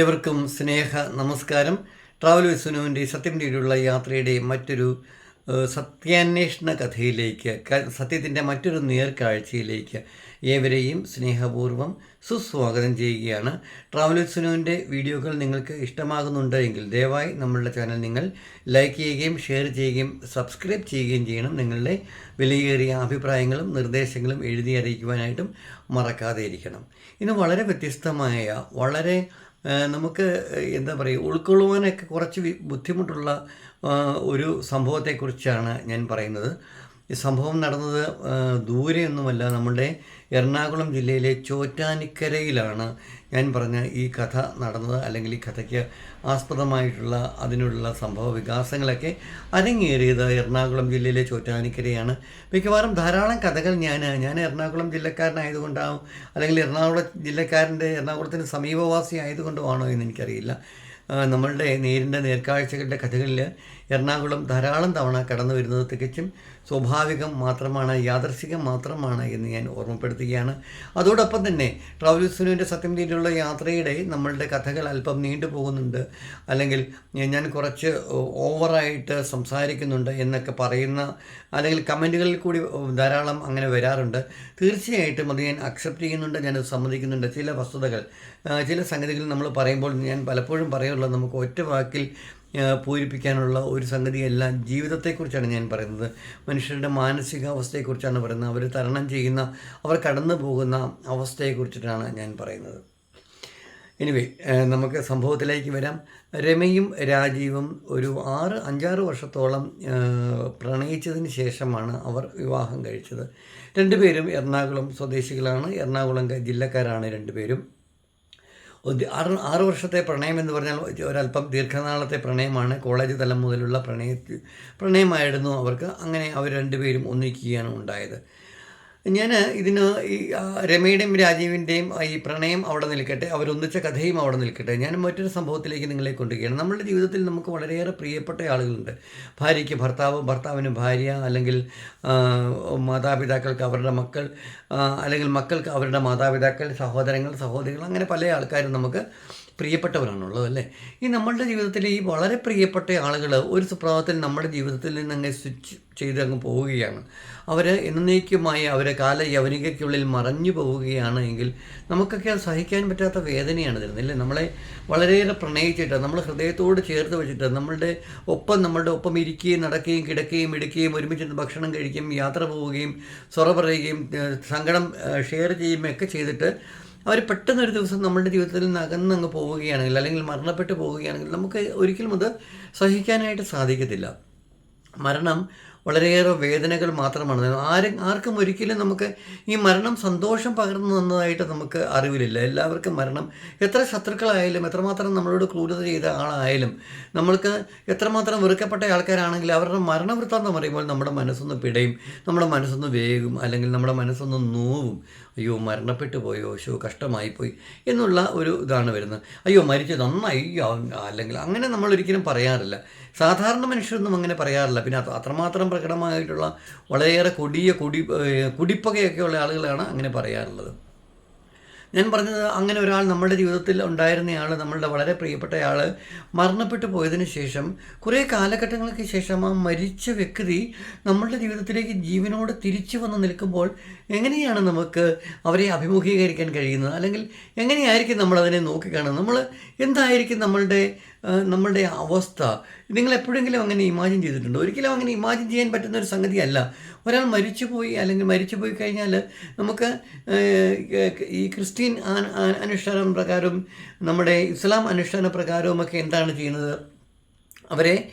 ഏവർക്കും സ്നേഹ നമസ്കാരം. ട്രാവൽ വിസുനുവിന്റെ സത്യം തേടിയുള്ള യാത്രയുടെ മറ്റൊരു സത്യാന്വേഷണ കഥയിലേക്ക് സത്യത്തിന്റെ മറ്റൊരു നേർക്കാഴ്ചയിലേക്ക് ഏവരെയും സ്നേഹപൂർവം സുസ്വാഗതം ചെയ്യുകയാണ്. ട്രാവൽ വിസുനുവിന്റെ വീഡിയോകൾ നിങ്ങൾക്ക് ഇഷ്ടമാകുന്നുണ്ട് എങ്കിൽ ദയവായി നമ്മളുടെ ചാനൽ നിങ്ങൾ ലൈക്ക് ചെയ്യുകയും ഷെയർ ചെയ്യുകയും സബ്സ്ക്രൈബ് ചെയ്യുകയും ചെയ്യണം. നിങ്ങളുടെ വിലയേറിയ അഭിപ്രായങ്ങളും നിർദ്ദേശങ്ങളും എഴുതി അറിയിക്കുവാനായിട്ടും മറക്കാതെ ഇരിക്കണം. ഇന്ന് വളരെ വ്യത്യസ്തമായ വളരെ നമുക്ക് എന്താ പറയുക ഉൾക്കൊള്ളുവാനൊക്കെ കുറച്ച് ബുദ്ധിമുട്ടുള്ള ഒരു സംഭവത്തെക്കുറിച്ചാണ് ഞാൻ പറയുന്നത്. ഈ സംഭവം നടന്നത് ദൂരെയൊന്നുമല്ല. നമ്മുടെ എറണാകുളം ജില്ലയിലെ ചോറ്റാനിക്കരയിലാണ് ഞാൻ പറഞ്ഞ ഈ കഥ നടന്നത് അല്ലെങ്കിൽ ഈ കഥയ്ക്ക് ആസ്പദമായിട്ടുള്ള അതിനുള്ള സംഭവ വികാസങ്ങളൊക്കെ അരങ്ങേറിയത് എറണാകുളം ജില്ലയിലെ ചോറ്റാനിക്കരയാണ്. മിക്കവാറും ധാരാളം കഥകൾ ഞാൻ ഞാൻ എറണാകുളം ജില്ലക്കാരനായതുകൊണ്ടാവും അല്ലെങ്കിൽ എറണാകുളം ജില്ലക്കാരന്റെ എറണാകുളത്തിന് സമീപവാസി ആയതുകൊണ്ടുമാണോ എന്ന് എനിക്കറിയില്ല. നമ്മളുടെ നേരിന്റെ നേർക്കാഴ്ചകളുടെ കഥകളിൽ എറണാകുളം ധാരാളം തവണ കടന്നു വരുന്നത് തികച്ചും സ്വാഭാവികം മാത്രമാണ് യാദർശികം മാത്രമാണ് എന്ന് ഞാൻ ഓർമ്മപ്പെടുത്തുകയാണ്. അതോടൊപ്പം തന്നെ ട്രാവൽസുനുവിന്റെ സത്യം തീരുള്ള യാത്രയുടെ നമ്മളുടെ കഥകൾ അല്പം നീണ്ടു പോകുന്നുണ്ട്. അല്ലെങ്കിൽ ഞാൻ കുറച്ച് ഓവറായിട്ട് സംസാരിക്കുന്നുണ്ട് എന്നൊക്കെ പറയുന്ന അല്ലെങ്കിൽ കമന്റുകളിൽ കൂടി ധാരാളം അങ്ങനെ വരാറുണ്ട്. തീർച്ചയായിട്ടും അത് ഞാൻ അക്സെപ്റ്റ് ചെയ്യുന്നുണ്ട് ഞാൻ സമ്മതിക്കുന്നുണ്ട്. ചില വസ്തുതകൾ ചില സംഗതികൾ നമ്മൾ പറയുമ്പോൾ ഞാൻ പലപ്പോഴും പറയുള്ളത് നമുക്ക് ഒറ്റ വാക്കിൽ പൂരിപ്പിക്കാനുള്ള ഒരു സംഗതിയല്ല ജീവിതത്തെക്കുറിച്ചാണ് ഞാൻ പറയുന്നത്. മനുഷ്യരുടെ മാനസികാവസ്ഥയെക്കുറിച്ചാണ് പറയുന്നത്. അവർ തരണം ചെയ്യുന്ന അവർ കടന്നു പോകുന്ന അവസ്ഥയെക്കുറിച്ചിട്ടാണ് ഞാൻ പറയുന്നത്. എനിവേ നമുക്ക് സംഭവത്തിലേക്ക് വരാം. രമയും രാജീവും ഒരു ആറ് അഞ്ചാറ് വർഷത്തോളം പ്രണയിച്ചതിന് ശേഷമാണ് അവർ വിവാഹം കഴിച്ചത്. രണ്ടുപേരും എറണാകുളം സ്വദേശികളാണ്. എറണാകുളം ജില്ലക്കാരാണ് രണ്ടുപേരും. ആറ് ആറ് വർഷത്തെ പ്രണയം എന്ന് പറഞ്ഞാൽ ഒരല്പം ദീർഘനാളത്തെ പ്രണയമാണ്. കോളേജ് തലം മുതലുള്ള പ്രണയ പ്രണയമായിരുന്നു അവർക്ക്. അങ്ങനെ അവർ രണ്ടുപേരും ഒന്നിക്കുകയാണ് ഉണ്ടായത്. ഞാൻ ഇതിന് ഈ രമയുടെയും രാജീവിന്റെയും ഈ പ്രണയം അവിടെ നിൽക്കട്ടെ അവരൊന്നിച്ച കഥയും അവിടെ നിൽക്കട്ടെ ഞാൻ മറ്റൊരു സംഭവത്തിലേക്ക് നിങ്ങളെ കൊണ്ടുകയാണ് നമ്മളുടെ ജീവിതത്തിൽ നമുക്ക് വളരെയേറെ പ്രിയപ്പെട്ട ആളുകളുണ്ട്. ഭാര്യയ്ക്ക് ഭർത്താവ് ഭർത്താവിന് ഭാര്യ അല്ലെങ്കിൽ മാതാപിതാക്കൾക്ക് അവരുടെ മക്കൾ അല്ലെങ്കിൽ മക്കൾക്ക് അവരുടെ മാതാപിതാക്കൾ സഹോദരങ്ങൾ സഹോദരികൾ അങ്ങനെ പല ആൾക്കാരും നമുക്ക് പ്രിയപ്പെട്ടവരാണുള്ളത് അല്ലേ ഈ നമ്മളുടെ ജീവിതത്തിൽ ഈ വളരെ പ്രിയപ്പെട്ട ആളുകൾ ഒരു സുപ്രഭാതത്തിൽ നമ്മുടെ ജീവിതത്തിൽ നിന്ന് അങ്ങ് സ്വിച്ച് ചെയ്ത് അങ്ങ് പോവുകയാണ്. അവർ എന്നേക്കുമായി അവരെ കാല യവനികയ്ക്കുള്ളിൽ മറഞ്ഞു പോവുകയാണ് എങ്കിൽ നമുക്കൊക്കെ അത് സഹിക്കാൻ പറ്റാത്ത വേദനയാണ് തരുന്നത് അല്ലേ? നമ്മളെ വളരെയേറെ പ്രണയിച്ചിട്ട് നമ്മൾ ഹൃദയത്തോട് ചേർത്ത് വെച്ചിട്ട് നമ്മളുടെ ഒപ്പം നമ്മളുടെ ഒപ്പം ഇരിക്കുകയും നടക്കുകയും കിടക്കുകയും എടുക്കുകയും ഒരുമിച്ച് ഭക്ഷണം കഴിക്കുകയും യാത്ര പോവുകയും സ്വറ പറയുകയും സങ്കടം ഷെയർ ചെയ്യുകയും ഒക്കെ ചെയ്തിട്ട് അവർ പെട്ടെന്ന് ഒരു ദിവസം നമ്മുടെ ജീവിതത്തിൽ നിന്ന് അകന്നങ്ങ് പോവുകയാണെങ്കിൽ അല്ലെങ്കിൽ മരണപ്പെട്ടു പോവുകയാണെങ്കിൽ നമുക്ക് ഒരിക്കലും അത് സഹിക്കാനായിട്ട് സാധിക്കത്തില്ല. മരണം വളരെയേറെ വേദനകൾ മാത്രമാണ്. ആരും ആർക്കും ഒരിക്കലും നമുക്ക് ഈ മരണം സന്തോഷം പകർന്നു തന്നതായിട്ട് നമുക്ക് അറിവിലില്ല. എല്ലാവർക്കും മരണം എത്ര ശത്രുക്കളായാലും എത്രമാത്രം നമ്മളോട് ക്രൂരത ചെയ്ത ആളായാലും നമ്മൾക്ക് എത്രമാത്രം വെറുക്കപ്പെട്ട ആൾക്കാരാണെങ്കിൽ അവരുടെ മരണവൃത്താന്തം പറയുമ്പോൾ നമ്മുടെ മനസ്സൊന്ന് പിടയും നമ്മുടെ മനസ്സൊന്ന് വേകും അല്ലെങ്കിൽ നമ്മുടെ മനസ്സൊന്ന് നോവും. അയ്യോ മരണപ്പെട്ടു പോയോ? ശോ കഷ്ടമായിപ്പോയി എന്നുള്ള ഒരു ഇതാണ് വരുന്നത്. അയ്യോ മരിച്ചു നന്നായി. അല്ലെങ്കിൽ അങ്ങനെ നമ്മൾ ഒരിക്കലും പറയാറില്ല. സാധാരണ മനുഷ്യരൊന്നും അങ്ങനെ പറയാറില്ല. പിന്നെ അത്രമാത്രം പ്രകടമായിട്ടുള്ള വളരെയേറെ കൊടിയ കുടി കുടിപ്പകയൊക്കെയുള്ള ആളുകളാണ് അങ്ങനെ പറയാറുള്ളത്. ഞാൻ പറഞ്ഞത് അങ്ങനെ ഒരാൾ നമ്മുടെ ജീവിതത്തിൽ ഉണ്ടായിരുന്നയാൾ നമ്മളുടെ വളരെ പ്രിയപ്പെട്ടയാൾ മരണപ്പെട്ടു പോയതിന് ശേഷം കുറേ കാലഘട്ടങ്ങൾക്ക് ശേഷം ആ മരിച്ച വ്യക്തി നമ്മളുടെ ജീവിതത്തിലേക്ക് ജീവനോട് തിരിച്ചു വന്ന് നിൽക്കുമ്പോൾ എങ്ങനെയാണ് നമുക്ക് അവരെ അഭിമുഖീകരിക്കാൻ കഴിയുന്നത്? അല്ലെങ്കിൽ എങ്ങനെയായിരിക്കും നമ്മളതിനെ നോക്കിക്കാണുന്നത് നമ്മൾ എന്തായിരിക്കും നമ്മളുടെ നമ്മളുടെ അവസ്ഥ. നിങ്ങൾ എപ്പോഴെങ്കിലും അങ്ങനെ ഇമാജിൻ ചെയ്തിട്ടുണ്ടോ? ഒരിക്കലും അങ്ങനെ ഇമാജിൻ ചെയ്യാൻ പറ്റുന്ന ഒരു സംഗതിയല്ല. ഒരാൾ മരിച്ചുപോയി അല്ലെങ്കിൽ മരിച്ചുപോയി കഴിഞ്ഞാൽ നമുക്ക് ഈ ക്രിസ്ത്യൻ അനുഷ്ഠാന പ്രകാരവും നമ്മുടെ ഇസ്ലാം അനുഷ്ഠാന പ്രകാരവും ഒക്കെ എന്താണ് ചെയ്യുന്നത്? അവരെ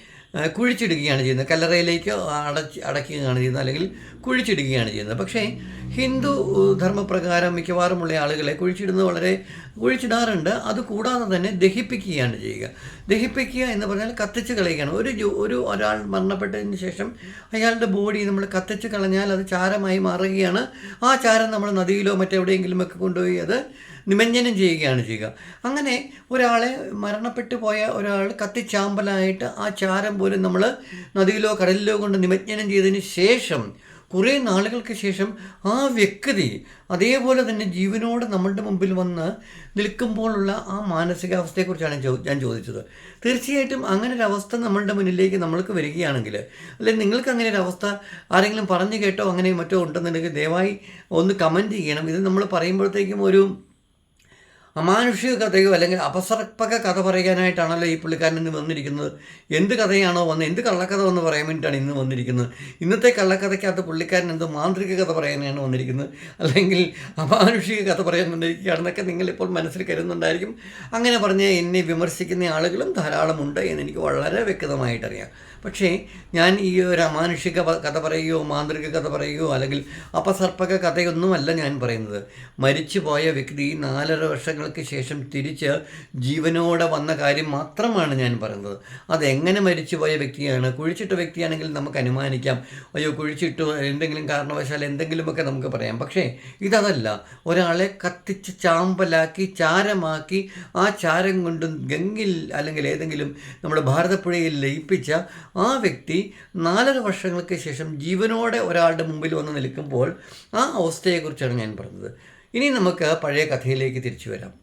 കുഴിച്ചിടുകയാണ് ചെയ്യുന്നത്. കല്ലറയിലേക്കോ അടച്ച് അടയ്ക്കുകയാണ് ചെയ്യുന്നത്. അല്ലെങ്കിൽ കുഴിച്ചിടുകയാണ് ചെയ്യുന്നത്. പക്ഷേ ഹിന്ദു ധർമ്മപ്രകാരം മിക്കവാറുമുള്ള ആളുകളെ കുഴിച്ചിടുന്നത് വളരെ കുഴിച്ചിടാറുണ്ട്. അത് കൂടാതെ തന്നെ ദഹിപ്പിക്കുകയാണ് ചെയ്യുക. ദഹിപ്പിക്കുക എന്ന് പറഞ്ഞാൽ കത്തിച്ച് കളയുകയാണ്. ഒരു ഒരു ഒരാൾ മരണപ്പെട്ടതിന് ശേഷം അയാളുടെ ബോഡി നമ്മൾ കത്തിച്ച് കളഞ്ഞാൽ അത് ചാരമായി മാറുകയാണ്. ആ ചാരം നമ്മൾ നദിയിലോ മറ്റെവിടെയെങ്കിലുമൊക്കെ കൊണ്ടുപോയി അത് നിമഞ്ജനം ചെയ്യുകയാണ് ചെയ്യുക. അങ്ങനെ ഒരാളെ മരണപ്പെട്ടു പോയ ഒരാൾ കത്തിച്ചാമ്പലായിട്ട് ആ ചാരം പോലും നമ്മൾ നദിയിലോ കടലിലോ കൊണ്ട് നിമജ്ഞനം ചെയ്തതിന് ശേഷം കുറേ നാളുകൾക്ക് ശേഷം ആ വ്യക്തി അതേപോലെ തന്നെ ജീവനോട് നമ്മളുടെ മുമ്പിൽ വന്ന് നിൽക്കുമ്പോഴുള്ള ആ മാനസികാവസ്ഥയെക്കുറിച്ചാണ് ഞാൻ ചോദിച്ചത്. തീർച്ചയായിട്ടും അങ്ങനെ ഒരു അവസ്ഥ നമ്മളുടെ മുന്നിലേക്ക് നമ്മൾക്ക് വരികയാണെങ്കിൽ അല്ലെങ്കിൽ നിങ്ങൾക്ക് അങ്ങനെ ഒരു അവസ്ഥ ആരെങ്കിലും പറഞ്ഞു കേട്ടോ അങ്ങനെ മറ്റോ ഉണ്ടെന്നുണ്ടെങ്കിൽ ദയവായി ഒന്ന് കമന്റ് ചെയ്യണം. ഇത് നമ്മൾ പറയുമ്പോഴത്തേക്കും ഒരു അമാനുഷിക കഥയോ അല്ലെങ്കിൽ അപസർപ്പക കഥ പറയാനായിട്ടാണല്ലോ ഈ പുള്ളിക്കാരൻ ഇന്ന് വന്നിരിക്കുന്നത്. എന്ത് കഥയാണോ വന്ന് എന്ത് കള്ളക്കഥ വന്ന് പറയാൻ വേണ്ടിയിട്ടാണ് ഇന്ന് വന്നിരിക്കുന്നത്? ഇന്നത്തെ കള്ളക്കഥയ്ക്കകത്ത് പുള്ളിക്കാരൻ എന്തോ മാന്ത്രിക കഥ പറയാനാണ് വന്നിരിക്കുന്നത്? അല്ലെങ്കിൽ അമാനുഷിക കഥ പറയാൻ വന്നിരിക്കുകയാണെന്നൊക്കെ നിങ്ങളിപ്പോൾ മനസ്സിൽ കരുതുന്നുണ്ടായിരിക്കും. അങ്ങനെ പറഞ്ഞ് എന്നെ വിമർശിക്കുന്ന ആളുകളും ധാരാളമുണ്ട് എന്ന് എനിക്ക് വളരെ വ്യക്തമായിട്ടറിയാം. പക്ഷേ ഞാൻ ഈ ഒരു അമാനുഷിക കഥ പറയുകയോ മാന്ത്രിക കഥ പറയുകയോ അല്ലെങ്കിൽ അപസർപ്പക കഥയൊന്നുമല്ല ഞാൻ പറയുന്നത്. മരിച്ചുപോയ വ്യക്തി നാലര വർഷങ്ങൾക്ക് ശേഷം തിരിച്ച് ജീവനോടെ വന്ന കാര്യം മാത്രമാണ് ഞാൻ പറയുന്നത്. അതെങ്ങനെ മരിച്ചുപോയ വ്യക്തിയാണ്? കുഴിച്ചിട്ട വ്യക്തിയാണെങ്കിൽ നമുക്ക് അനുമാനിക്കാം. അയ്യോ കുഴിച്ചിട്ടു എന്തെങ്കിലും കാരണവശാൽ എന്തെങ്കിലുമൊക്കെ നമുക്ക് പറയാം. പക്ഷേ ഇതതല്ല. ഒരാളെ കത്തിച്ച് ചാമ്പലാക്കി ചാരമാക്കി ആ ചാരം കൊണ്ട് ഗംഗിൽ അല്ലെങ്കിൽ ഏതെങ്കിലും നമ്മുടെ ഭാരതപ്പുഴയിൽ ലയിപ്പിച്ച ആ വ്യക്തി നാലര വർഷങ്ങൾക്ക് ശേഷം ജീവനോടെ ഒരാളുടെ മുമ്പിൽ വന്ന് നിൽക്കുമ്പോൾ ആ അവസ്ഥയെക്കുറിച്ചാണ് ഞാൻ പറഞ്ഞത്. ഇനി നമുക്ക് പഴയ കഥയിലേക്ക് തിരിച്ചു വരാം.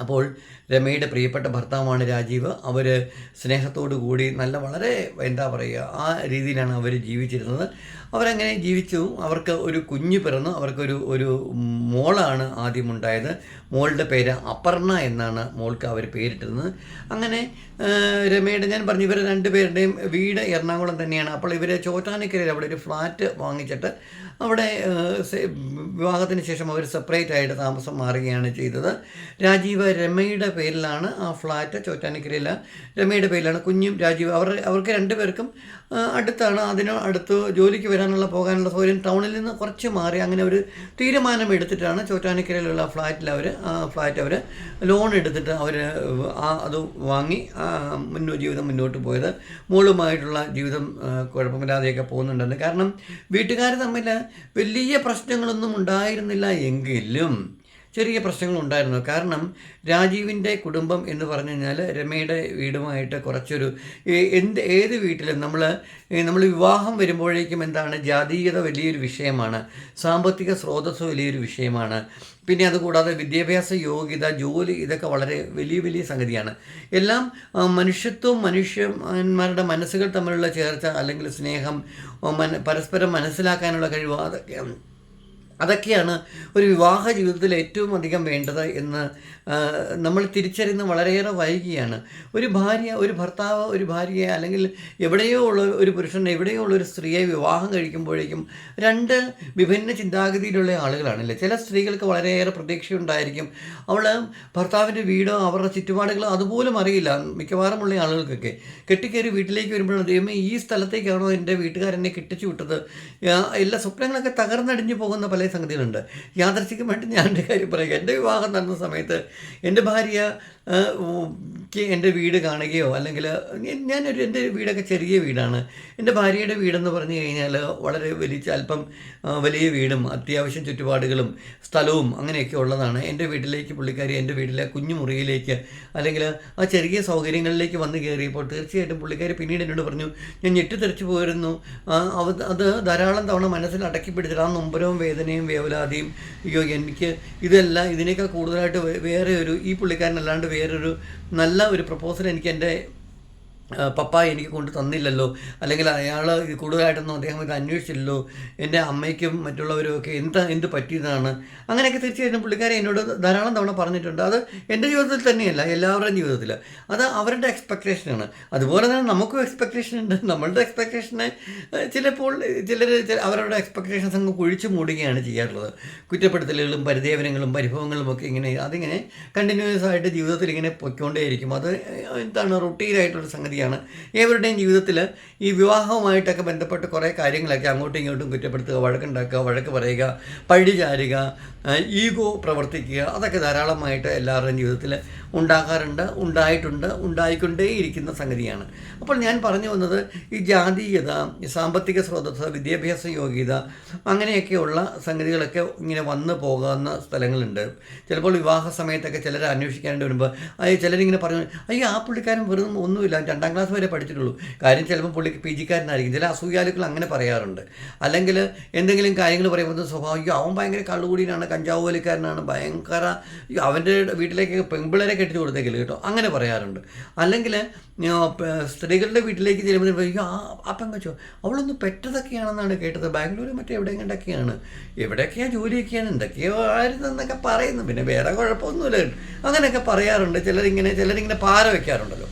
അപ്പോൾ രമയുടെ പ്രിയപ്പെട്ട ഭർത്താവാണ് രാജീവ്. അവർ സ്നേഹത്തോടു കൂടി നല്ല വളരെ എന്താ പറയുക ആ രീതിയിലാണ് അവർ ജീവിച്ചിരുന്നത്. അവരങ്ങനെ ജീവിച്ചു. അവർക്ക് ഒരു കുഞ്ഞ് പിറന്നു. അവർക്കൊരു ഒരു മോളാണ് ആദ്യം ഉണ്ടായത്. മോളുടെ പേര് അപർണ എന്നാണ് മോൾക്ക് അവർ പേരിട്ടിരുന്നത്. അങ്ങനെ രമയുടെ ഞാൻ പറഞ്ഞു ഇവർ രണ്ടുപേരുടെയും വീട് എറണാകുളം തന്നെയാണ്. അപ്പോൾ ഇവർ ചോറ്റാനിക്കരയിൽ അവിടെ ഒരു ഫ്ലാറ്റ് വാങ്ങിച്ചിട്ട് അവിടെ വിവാഹത്തിന് ശേഷം അവർ സെപ്പറേറ്റ് ആയിട്ട് താമസം മാറുകയാണ് ചെയ്തത്. രാജീവ് രമയുടെ പേരിലാണ് ആ ഫ്ലാറ്റ് ചോറ്റാനിക്കരയിൽ രമയുടെ പേരിലാണ് കുഞ്ഞും രാജീവ് അവർ അവർക്ക് രണ്ടുപേർക്കും അടുത്താണ്. അതിന് അടുത്ത് ജോലിക്ക് വരാനുള്ള പോകാനുള്ള സൗകര്യം ടൗണിൽ നിന്ന് കുറച്ച് മാറി. അങ്ങനെ ഒരു തീരുമാനം എടുത്തിട്ടാണ് ചോറ്റാനിക്കരയിലുള്ള ഫ്ലാറ്റിൽ അവർ ഫ്ലാറ്റ് അവർ ലോൺ എടുത്തിട്ട് അവർ ആ അത് വാങ്ങി ആ മുന്നോ ജീവിതം മുന്നോട്ട് പോയത്. മോളുമായിട്ടുള്ള ജീവിതം ആ, കുഴപ്പമില്ലാതെയൊക്കെ പോകുന്നുണ്ടെന്ന്. കാരണം വീട്ടുകാർ തമ്മിൽ വലിയ പ്രശ്നങ്ങളൊന്നും ഉണ്ടായിരുന്നില്ല എങ്കിലും ചെറിയ പ്രശ്നങ്ങളുണ്ടായിരുന്നു കാരണം രാജീവിന്റെ കുടുംബം എന്ന് പറഞ്ഞു കഴിഞ്ഞാൽ രമയുടെ വീടുമായിട്ട് കുറച്ചൊരു എന്ത് ഏത് വീട്ടിലും നമ്മൾ നമ്മൾ വിവാഹം വരുമ്പോഴേക്കും എന്താണ് ജാതീയത വലിയൊരു വിഷയമാണ്. സാമ്പത്തിക സ്രോതസ് വലിയൊരു വിഷയമാണ്. പിന്നെ അതുകൂടാതെ വിദ്യാഭ്യാസ യോഗ്യത ജോലി ഇതൊക്കെ വളരെ വലിയ വലിയ സംഗതിയാണ്. എല്ലാം മനുഷ്യത്വം മനുഷ്യന്മാരുടെ മനസ്സുകൾ തമ്മിലുള്ള ചേർച്ച അല്ലെങ്കിൽ സ്നേഹം പരസ്പരം മനസ്സിലാക്കാനുള്ള കഴിവ് അതൊക്കെ അതൊക്കെയാണ് ഒരു വിവാഹ ജീവിതത്തിൽ ഏറ്റവും അധികം വേണ്ടത് എന്ന് നമ്മൾ തിരിച്ചറിയുന്ന വളരെയേറെ വൈകിയാണ്. ഒരു ഭാര്യ ഒരു ഭർത്താവ് ഒരു ഭാര്യയെ അല്ലെങ്കിൽ എവിടെയോ ഉള്ള ഒരു പുരുഷൻ എവിടെയോ ഉള്ള ഒരു സ്ത്രീയെ വിവാഹം കഴിക്കുമ്പോഴേക്കും രണ്ട് വിഭിന്ന ചിന്താഗതിയിലുള്ള ആളുകളാണല്ലേ? ചില സ്ത്രീകൾക്ക് വളരെയേറെ പ്രതീക്ഷയുണ്ടായിരിക്കും. അവൾ ഭർത്താവിന്റെ വീടോ അവരുടെ ചുറ്റുപാടുകളോ അതുപോലും അറിയില്ല. മിക്കവാറും ഉള്ള ആളുകൾക്കൊക്കെ. കെട്ടിക്കയറി വീട്ടിലേക്ക് വരുമ്പോഴാണ് ദൈവമേ ഈ സ്ഥലത്തേക്കാണോ എന്റെ വീട്ടുകാരെന്നെ കെട്ടിച്ചു വിട്ടത്? എല്ലാ സ്വപ്നങ്ങളൊക്കെ തകർന്നടിഞ്ഞു പോകുന്ന പല സംഗതികളുണ്ട്. യാദർശികമായിട്ട് ഞാൻ എന്റെ കാര്യം പറയുക എന്റെ വിവാഹം നടന്ന സമയത്ത് എന്റെ ഭാര്യ എന്റെ വീട് കാണുകയോ അല്ലെങ്കിൽ ഞാനൊരു എന്റെ വീടൊക്കെ ചെറിയ വീടാണ്. എന്റെ ഭാര്യയുടെ വീടെന്ന് പറഞ്ഞു കഴിഞ്ഞാൽ വളരെ വലിയ അല്പം വലിയ വീടും അത്യാവശ്യം ചുറ്റുപാടുകളും സ്ഥലവും അങ്ങനെയൊക്കെ ഉള്ളതാണ്. എന്റെ വീട്ടിലേക്ക് പുള്ളിക്കാരി എന്റെ വീട്ടിലെ കുഞ്ഞു മുറിയിലേക്ക് അല്ലെങ്കിൽ ആ ചെറിയ സൗകര്യങ്ങളിലേക്ക് വന്ന് കയറിയപ്പോൾ തീർച്ചയായിട്ടും പുള്ളിക്കാരി പിന്നീട് എന്നോട് പറഞ്ഞു ഞാൻ ഞെട്ടിത്തെറിച്ചു പോയിരുന്നു. അത് ധാരാളം തവണ മനസ്സിൽ അടക്കി പിടിച്ചിട്ട് ആ നൊമ്പരവും വേദനയും വേവലാതിയും അയ്യോ എനിക്ക് ഇതെല്ലാം ഇതിനേക്കാൾ കൂടുതലായിട്ട് വേറെ ഒരു ഈ പുള്ളിക്കാരനല്ലാണ്ട് വേറൊരു നല്ല ഒരു പ്രപ്പോസൽ എനിക്ക് എന്റെ പപ്പ എനിക്ക് കൊണ്ട് തന്നില്ലല്ലോ. അല്ലെങ്കിൽ അയാൾ കൂടുതലായിട്ടൊന്നും അദ്ദേഹം ഇത് അന്വേഷിച്ചില്ലല്ലോ. എന്റെ അമ്മയ്ക്കും മറ്റുള്ളവരും ഒക്കെ എന്ത് എന്ത് പറ്റിയതാണ്? അങ്ങനെയൊക്കെ തീർച്ചയായിട്ടും പുള്ളിക്കാരെ എന്നോട് ധാരാളം തവണ പറഞ്ഞിട്ടുണ്ട്. അത് എന്റെ ജീവിതത്തിൽ തന്നെയല്ല എല്ലാവരുടെയും ജീവിതത്തിൽ. അത് അവരുടെ എക്സ്പെക്റ്റേഷനാണ് അതുപോലെ തന്നെ നമുക്കും എക്സ്പെക്റ്റേഷൻ ഉണ്ട്. നമ്മളുടെ എക്സ്പെക്റ്റേഷനെ ചിലപ്പോൾ ചിലർ അവരുടെ എക്സ്പെക്റ്റേഷൻസ് അങ്ങ് കുഴിച്ചു മൂടുകയാണ് ചെയ്യാറുള്ളത്. കുറ്റപ്പെടുത്തലുകളും പരിദേവനങ്ങളും പരിഭവങ്ങളും ഒക്കെ ഇങ്ങനെ അതിങ്ങനെ കണ്ടിന്യൂസ് ആയിട്ട് ജീവിതത്തിൽ ഇങ്ങനെ പൊയ്ക്കൊണ്ടേയിരിക്കും. അത് എന്താണ് റൊട്ടീനായിട്ടുള്ള സംഗതിയാണ്. ഏവരുടെയും ജീവിതത്തിൽ ഈ വിവാഹവുമായിട്ടൊക്കെ ബന്ധപ്പെട്ട് കുറേ കാര്യങ്ങളൊക്കെ അങ്ങോട്ടും ഇങ്ങോട്ടും കുറ്റപ്പെടുത്തുക വഴക്കുണ്ടാക്കുക വഴക്ക് പറയുക പഴി ചാരുക ഈഗോ പ്രവർത്തിക്കുക അതൊക്കെ ധാരാളമായിട്ട് എല്ലാവരുടെയും ജീവിതത്തിൽ ഉണ്ടാകാറുണ്ട് ഉണ്ടായിട്ടുണ്ട് ഉണ്ടായിക്കൊണ്ടേയിരിക്കുന്ന സംഗതിയാണ്. അപ്പോൾ ഞാൻ പറഞ്ഞു വന്നത് ഈ ജാതീയത സാമ്പത്തിക സ്രോതസ് വിദ്യാഭ്യാസ യോഗ്യത അങ്ങനെയൊക്കെയുള്ള സംഗതികളൊക്കെ ഇങ്ങനെ വന്നു പോകുന്ന സ്ഥലങ്ങളുണ്ട്. ചിലപ്പോൾ വിവാഹ സമയത്തൊക്കെ ചിലർ അന്വേഷിക്കാനായിട്ട് വരുമ്പോൾ അയ്യോ ചിലരിങ്ങനെ പറഞ്ഞു അയ്യോ ആ പുള്ളിക്കാരൻ വെറുതെ ഒന്നുമില്ല രണ്ടാം രണ്ടാം ക്ലാസ് വരെ പഠിച്ചിട്ടുള്ളൂ. കാര്യം ചിലപ്പോൾ പുള്ളിക്ക് പി ജിക്കാരനായിരിക്കും ചില അസൂയാലുക്കൾ അങ്ങനെ പറയാറുണ്ട്. അല്ലെങ്കിൽ എന്തെങ്കിലും കാര്യങ്ങൾ പറയുമ്പോൾ സ്വാഭാവികം അവൻ ഭയങ്കര കള്ളുകൂടിയാണ് കഞ്ചാവ് വലിക്കാരനാണ് ഭയങ്കര അവന്റെ വീട്ടിലേക്ക് പെൺപിള്ളേരെ കെട്ടിച്ചു കൊടുത്തേക്കില്ല കേട്ടോ. അങ്ങനെ പറയാറുണ്ട്. അല്ലെങ്കിൽ സ്ത്രീകളുടെ വീട്ടിലേക്ക് ചെല്ലുമ്പോൾ അയ്യോ ആ പെങ്കച്ചോ അവളൊന്ന് പെറ്റതൊക്കെയാണെന്നാണ് കേട്ടത്. ബാംഗ്ലൂർ മറ്റേ എവിടെയെങ്കിലൊക്കെയാണ് എവിടെയൊക്കെയാണ് ജോലിയൊക്കെയാണ് എന്തൊക്കെയോ ആയിരുന്നു എന്നൊക്കെ പറയുന്നു. പിന്നെ വേറെ കുഴപ്പമൊന്നുമില്ല. അങ്ങനെയൊക്കെ പറയാറുണ്ട്. ചിലരിങ്ങനെ ചിലരിങ്ങനെ പാര വയ്ക്കാറുണ്ടല്ലോ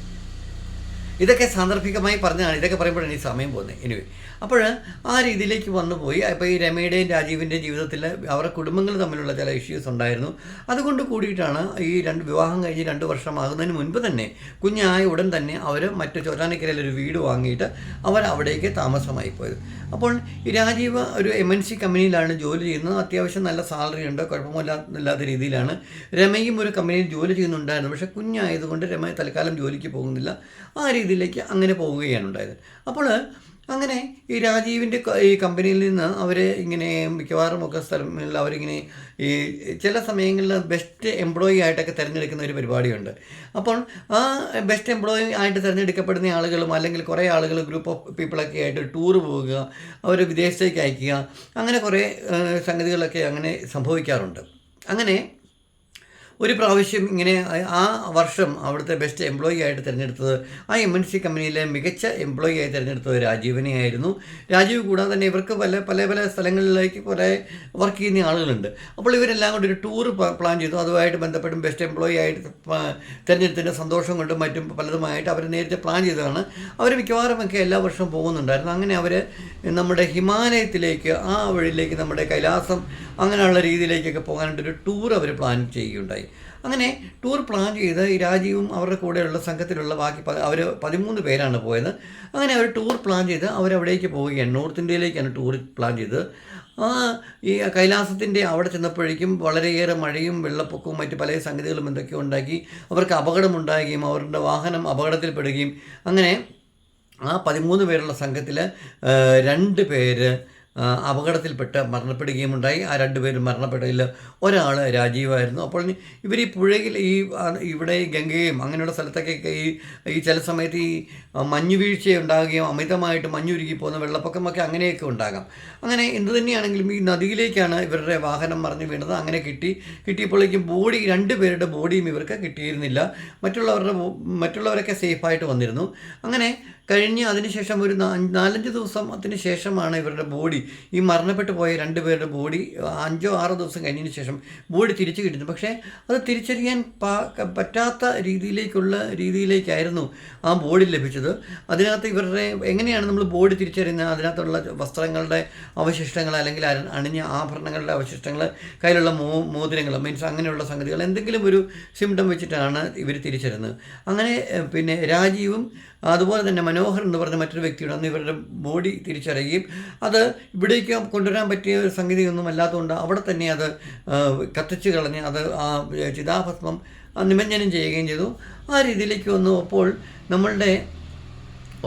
ഇതൊക്കെ സാന്ദർഭികമായി പറഞ്ഞതാണ്. ഇതൊക്കെ പറയുമ്പോഴാണ് ഈ സമയം പോകുന്നത്. എനിവേ അപ്പോൾ ആ രീതിയിലേക്ക് വന്നു പോയി. അപ്പോൾ ഈ രമയുടെയും രാജീവിന്റെയും ജീവിതത്തിൽ അവരുടെ കുടുംബങ്ങൾ തമ്മിലുള്ള ചില ഇഷ്യൂസ് ഉണ്ടായിരുന്നു. അതുകൊണ്ട് കൂടിയിട്ടാണ് ഈ രണ്ട് വിവാഹം കഴിഞ്ഞ് രണ്ട് വർഷമാകുന്നതിന് മുൻപ് തന്നെ കുഞ്ഞായ ഉടൻ തന്നെ അവർ മറ്റു ചോറ്റാനിക്കരയിൽ ഒരു വീട് വാങ്ങിയിട്ട് അവർ അവിടേക്ക് താമസമായി പോയത്. അപ്പോൾ രാജീവ് ഒരു എം എൻ സി കമ്പനിയിലാണ് ജോലി ചെയ്യുന്നത്. അത്യാവശ്യം നല്ല സാലറി ഉണ്ട്. കുഴപ്പമില്ലാത്ത രീതിയിലാണ്. രമയും ഒരു കമ്പനിയിൽ ജോലി ചെയ്യുന്നുണ്ടായിരുന്നു. പക്ഷേ കുഞ്ഞായതുകൊണ്ട് രമ തൽക്കാലം ജോലിക്ക് പോകുന്നില്ല. ആ രീതിയിലേക്ക് അങ്ങനെ പോവുകയാണ് ഉണ്ടായത്. അപ്പോൾ അങ്ങനെ ഈ രാജീവിന്റെ ഈ കമ്പനിയിൽ നിന്ന് അവർ ഇങ്ങനെ മിക്കവാറും ഒക്കെ സ്ഥലങ്ങളിൽ അവരിങ്ങനെ ഈ ചില സമയങ്ങളിൽ ബെസ്റ്റ് എംപ്ലോയി ആയിട്ടൊക്കെ തിരഞ്ഞെടുക്കുന്ന ഒരു പരിപാടിയുണ്ട്. അപ്പോൾ ആ ബെസ്റ്റ് എംപ്ലോയി ആയിട്ട് തിരഞ്ഞെടുക്കപ്പെടുന്ന ആളുകളും അല്ലെങ്കിൽ കുറേ ആളുകൾ ഗ്രൂപ്പ് ഓഫ് പീപ്പിളൊക്കെ ആയിട്ട് ടൂർ പോവുക അവർ വിദേശത്തേക്ക് അയക്കുക അങ്ങനെ കുറേ സംഗതികളൊക്കെ അങ്ങനെ സംഭവിക്കാറുണ്ട്. അങ്ങനെ ഒരു പ്രാവശ്യം ഇങ്ങനെ ആ- വർഷം അവിടുത്തെ ബെസ്റ്റ് എംപ്ലോയി ആയിട്ട് തിരഞ്ഞെടുത്തത് ആ എം എൻ സി കമ്പനിയിലെ മികച്ച എംപ്ലോയി ആയി തിരഞ്ഞെടുത്തത് രാജീവിനെ ആയിരുന്നു. രാജീവ് കൂടാതെ തന്നെ ഇവർക്ക് പല പല പല സ്ഥലങ്ങളിലേക്ക് കുറെ വർക്ക് ചെയ്യുന്ന ആളുകളുണ്ട്. അപ്പോൾ ഇവരെല്ലാം കൂടി ഒരു ടൂർ പ്ലാൻ ചെയ്തു. അതുമായിട്ട് ബന്ധപ്പെട്ടും ബെസ്റ്റ് എംപ്ലോയി ആയിട്ട് തിരഞ്ഞെടുത്തിന്റെ സന്തോഷം കൊണ്ടും മറ്റും പലതുമായിട്ട് അവർ നേരത്തെ പ്ലാൻ ചെയ്തതാണ്. അവർ മിക്കവാറുമൊക്കെ എല്ലാ വർഷവും പോകുന്നുണ്ടായിരുന്നു. അങ്ങനെ അവർ നമ്മുടെ ഹിമാലയത്തിലേക്ക് ആ വഴിയിലേക്ക് നമ്മുടെ കൈലാസം അങ്ങനെയുള്ള രീതിയിലേക്കൊക്കെ പോകാനായിട്ട് ഒരു ടൂർ അവർ പ്ലാൻ ചെയ്യുകയുണ്ടായി. അങ്ങനെ ടൂർ പ്ലാൻ ചെയ്ത് രാജീവും അവരുടെ കൂടെയുള്ള സംഘത്തിലുള്ള ബാക്കി അവർ പതിമൂന്ന് പേരാണ് പോയത്. അങ്ങനെ അവർ ടൂർ പ്ലാൻ ചെയ്ത് അവരവിടേക്ക് പോവുകയാണ്. നോർത്ത് ഇന്ത്യയിലേക്കാണ് ടൂർ പ്ലാൻ ചെയ്തത്. ആ ഈ കൈലാസത്തിന്റെ അവിടെ ചെന്നപ്പോഴേക്കും വളരെയേറെ മഴയും വെള്ളപ്പൊക്കവും മറ്റ് പല സംഗതികളും എന്തൊക്കെയോ ഉണ്ടാക്കി. അവർക്ക് അപകടമുണ്ടാകുകയും അവരുടെ വാഹനം അപകടത്തിൽപ്പെടുകയും. അങ്ങനെ ആ പതിമൂന്ന് പേരുള്ള സംഘത്തിൽ രണ്ട് പേര് അപകടത്തിൽപ്പെട്ട് മരണപ്പെടുകയും ഉണ്ടായി ആ രണ്ടുപേരും മരണപ്പെട്ടതിൽ ഒരാൾ രാജീവായിരുന്നു. അപ്പോൾ ഇവർ ഈ പുഴയിൽ ഈ ഇവിടെ ഗംഗയും അങ്ങനെയുള്ള സ്ഥലത്തൊക്കെ ഈ ഈ ചില സമയത്ത് ഈ മഞ്ഞു വീഴ്ച ഉണ്ടാകുകയും അമിതമായിട്ട് മഞ്ഞുരുകി പോകുന്ന വെള്ളപ്പൊക്കമൊക്കെ അങ്ങനെയൊക്കെ ഉണ്ടാകാം. അങ്ങനെ എന്ത് തന്നെയാണെങ്കിലും ഈ നദിയിലേക്കാണ് ഇവരുടെ വാഹനം മറിഞ്ഞു വീണത്. അങ്ങനെ കിട്ടി കിട്ടിയപ്പോഴേക്കും ബോഡി രണ്ട് പേരുടെ ബോഡിയും ഇവർക്ക് കിട്ടിയിരുന്നില്ല. മറ്റുള്ളവരുടെ മറ്റുള്ളവരൊക്കെ സേഫായിട്ട് വന്നിരുന്നു. അങ്ങനെ കഴിഞ്ഞ് അതിനുശേഷം ഒരു നാലഞ്ച് ദിവസത്തിന് ശേഷമാണ് ഇവരുടെ ബോഡി. ഈ മരണപ്പെട്ടു പോയ രണ്ട് പേരുടെ ബോഡി അഞ്ചോ ആറോ ദിവസം കഴിഞ്ഞതിന് ശേഷം ബോഡി തിരിച്ചു കിട്ടുന്നു. പക്ഷേ അത് തിരിച്ചറിയാൻ പറ്റാത്ത രീതിയിലേക്കുള്ള രീതിയിലേക്കായിരുന്നു ആ ബോഡി ലഭിച്ചത്. അതിനകത്ത് ഇവരുടെ എങ്ങനെയാണ് നമ്മൾ ബോഡി തിരിച്ചറിയുന്നത്? അതിനകത്തുള്ള വസ്ത്രങ്ങളുടെ അവശിഷ്ടങ്ങൾ അല്ലെങ്കിൽ അണിഞ്ഞ ആഭരണങ്ങളുടെ അവശിഷ്ടങ്ങൾ കയ്യിലുള്ള മോ മോതിരങ്ങൾ മീൻസ് അങ്ങനെയുള്ള സംഗതികൾ എന്തെങ്കിലും ഒരു സിംറ്റം വെച്ചിട്ടാണ് ഇവർ തിരിച്ചറിയുന്നത്. അങ്ങനെ പിന്നെ രാജീവും അതുപോലെ തന്നെ മനോഹർ എന്ന് പറഞ്ഞ മറ്റൊരു വ്യക്തിയുടെ അന്ന് ഇവരുടെ ബോഡി തിരിച്ചറിയുകയും അത് ഇവിടേക്ക് കൊണ്ടുവരാൻ പറ്റിയ ഒരു സംഗതിയൊന്നും അല്ലാത്തതുകൊണ്ട് അവിടെ തന്നെ അത് കത്തിച്ചു കളഞ്ഞ് അത് ആ ചിതാഭസ്മം നിമഞ്ജനം ചെയ്യുകയും ചെയ്തു. ആ രീതിയിലേക്ക് വന്നു അപ്പോൾ നമ്മളുടെ